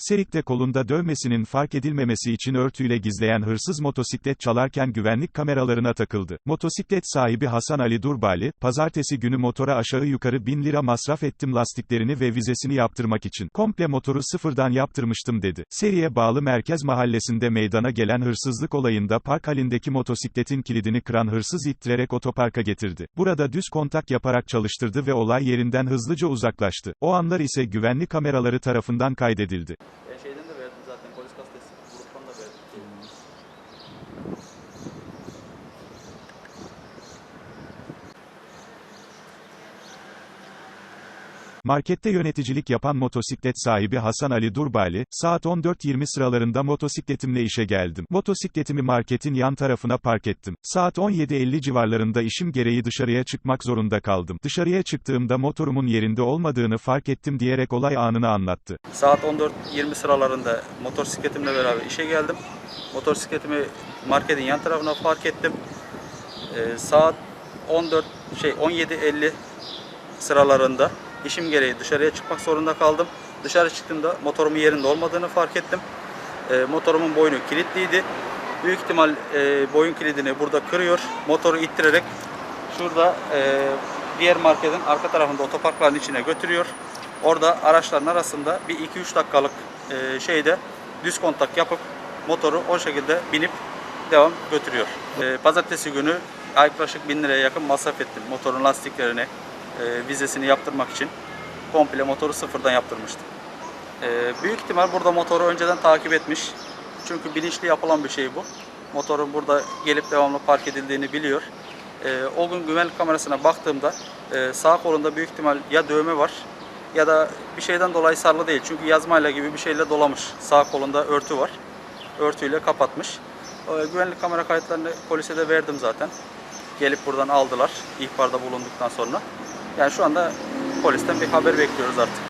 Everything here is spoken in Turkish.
Serik'te kolunda dövmesinin fark edilmemesi için örtüyle gizleyen hırsız motosiklet çalarken güvenlik kameralarına takıldı. Motosiklet sahibi Hasan Ali Durbali, pazartesi günü motora aşağı yukarı 1000 lira masraf ettim lastiklerini ve vizesini yaptırmak için. Komple motoru sıfırdan yaptırmıştım dedi. Seriye bağlı Merkez Mahallesi'nde meydana gelen hırsızlık olayında park halindeki motosikletin kilidini kıran hırsız ittirerek otoparka getirdi. Burada düz kontak yaparak çalıştırdı ve olay yerinden hızlıca uzaklaştı. O anlar ise güvenlik kameraları tarafından kaydedildi. Ben şeyden de verdim zaten polis gazetesi gruptan da verdim. Markette yöneticilik yapan motosiklet sahibi Hasan Ali Durbali, saat 14.20 sıralarında motosikletimle işe geldim. Motosikletimi marketin yan tarafına park ettim. Saat 17.50 civarlarında işim gereği dışarıya çıkmak zorunda kaldım. Dışarıya çıktığımda motorumun yerinde olmadığını fark ettim diyerek olay anını anlattı. Saat 14.20 sıralarında motosikletimle beraber işe geldim. Motosikletimi marketin yan tarafına park ettim. Ee, saat 14 şey 17.50 sıralarında işim gereği dışarıya çıkmak zorunda kaldım. Dışarı çıktığımda motorumun yerinde olmadığını fark ettim. Ee, motorumun boynu kilitliydi. Büyük ihtimal e, boyun kilidini burada kırıyor. Motoru ittirerek şurada e, diğer marketin arka tarafında otoparkların içine götürüyor. Orada araçların arasında bir 2-3 dakikalık e, şeyde düz kontak yapıp motoru o şekilde binip devam götürüyor. E, pazartesi günü yaklaşık 1000 liraya yakın masraf ettim motorun lastiklerini, e, vizesini yaptırmak için. Komple motoru sıfırdan yaptırmıştım. E, büyük ihtimal burada motoru önceden takip etmiş. Çünkü bilinçli yapılan bir şey bu. Motorun burada gelip devamlı park edildiğini biliyor. E, o gün güvenlik kamerasına baktığımda e, sağ kolunda büyük ihtimal ya dövme var ya da bir şeyden dolayı sarılı değil. Çünkü yazmayla gibi bir şeyle dolamış. Sağ kolunda örtü var. Örtüyle kapatmış. E, güvenlik kamera kayıtlarını polise de verdim zaten. Gelip buradan aldılar ihbarda bulunduktan sonra. Yani şu anda polisten bir haber bekliyoruz artık.